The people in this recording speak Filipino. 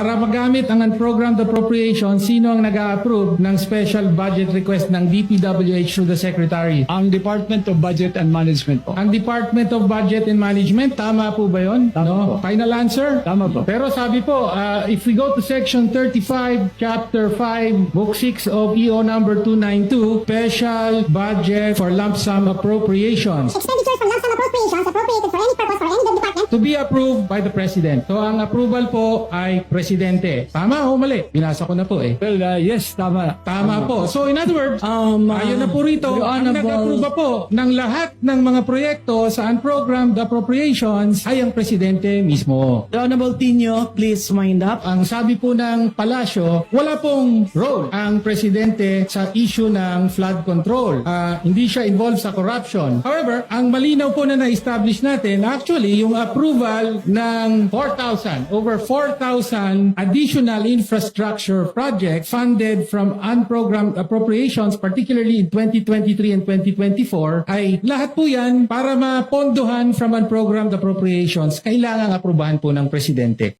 Para magamit ang unprogrammed appropriation, sino ang nag-a-approve ng special budget request ng DPWH to the Secretary? Ang Department of Budget and Management po. Ang Department of Budget and Management, tama po ba yun? Tama no? po. Final answer? Tama po. Pero sabi po, uh, if we go to section 35, chapter 5, book 6 of EO number 292, special budget for lump sum appropriations Expenditures from lump sum appropriations appropriated for any purpose for any department to be approved by the President. So ang approval po ay Presidente. Tama o mali? Binasa ko na po eh. Well, uh, yes, tama. Tama po. So in other words, Um, uh, Ayon na po rito, Your ang Honorable- nag-aproba po ng lahat ng mga proyekto sa unprogrammed appropriations ay ang Presidente mismo. The Honorable Tino, please wind up. Ang sabi po ng palasyo, wala pong role ang presidente sa issue ng flood control. Ah, hindi siya involved sa corruption. However, ang malinaw po na na-establish natin, actually, yung approval ng 4,000, over 4,000 additional infrastructure projects funded from unprogrammed appropriations, particularly in 2023 and 2024, ay lahat po yan para mapondohan from unprogrammed appropriations, kailangang aprubahan po ng presidente.